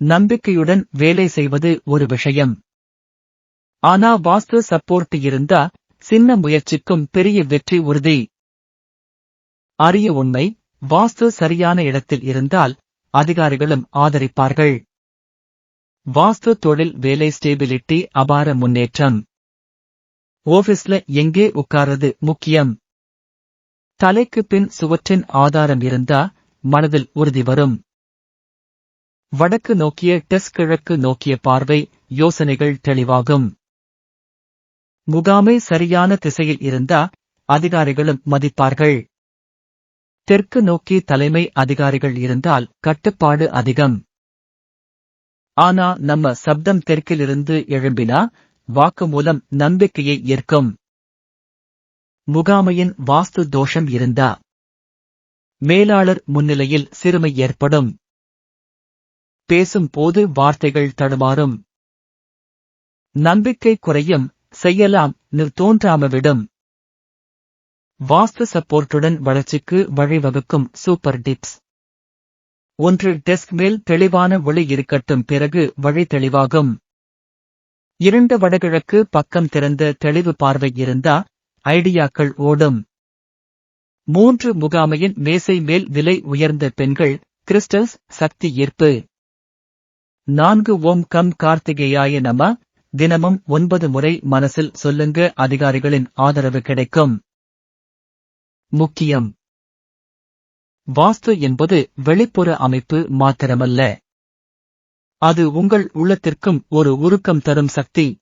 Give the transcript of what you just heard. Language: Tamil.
நம்பிக்கையுடன் வேலை செய்வது ஒரு விஷயம். ஆனா வாஸ்து சப்போர்ட் இருந்தா சின்ன முயற்சிக்கும் பெரிய வெற்றி உறுதி. அரிய உண்மை வாஸ்து சரியான இடத்தில் இருந்தால் அதிகாரிகளும் ஆதரிப்பார்கள். வாஸ்து தொழில் வேலை ஸ்டேபிலிட்டி அபார முன்னேற்றம். ஓபிஸ்ல எங்கே உட்கார்றது முக்கியம். தலைக்கு பின் சுவற்றின் ஆதாரம் இருந்தா மனதில் உறுதி வரும். வடக்கு நோக்கிய டெஸ் கிழக்கு நோக்கிய பார்வை யோசனைகள் தெளிவாகும். முகாமை சரியான திசையில் இருந்தா அதிகாரிகளும் மதிப்பார்கள். தெற்கு நோக்கி தலைமை அதிகாரிகள் இருந்தால் கட்டுப்பாடு அதிகம். ஆனா நம்ம சப்தம் தெற்கிலிருந்து எழும்பினா வாக்கு மூலம் நம்பிக்கையை ஏற்கும் முகாமையின் வாஸ்து தோஷம் இருந்தா மேலாளர் முன்னிலையில் சிறுமை ஏற்படும். பேசும் போது வார்த்தைகள் தடுமாறும். நம்பிக்கை குறையும் செய்யலாம் தோன்றாமவிடும். வாஸ்து சப்போர்ட்டுடன் வளர்ச்சிக்கு வழிவகுக்கும் சூப்பர் டிப்ஸ். ஒன்று டெஸ்க் மேல் தெளிவான ஒளி இருக்கட்டும் பிறகு வழி தெளிவாகும். இரண்டு வடகிழக்கு பக்கம் திறந்த தெளிவு பார்வை இருந்தா ஐடியாக்கள் ஓடும். மூன்று முகாமையின் மேசை மேல் விலை உயர்ந்த பெண்கள் கிறிஸ்டல்ஸ் சக்தி ஈர்ப்பு. நான்கு ஓம் கம் கார்த்திகேயாய நம. தினமும் ஒன்பது முறை மனசில் சொல்லுங்க அதிகாரிகளின் ஆதரவு கிடைக்கும். முக்கியம். வாஸ்து என்பது வெளிப்புற அமைப்பு மாத்திரமல்ல. அது உங்கள் உள்ளத்திற்கும் ஒரு உருக்கம் தரும் சக்தி.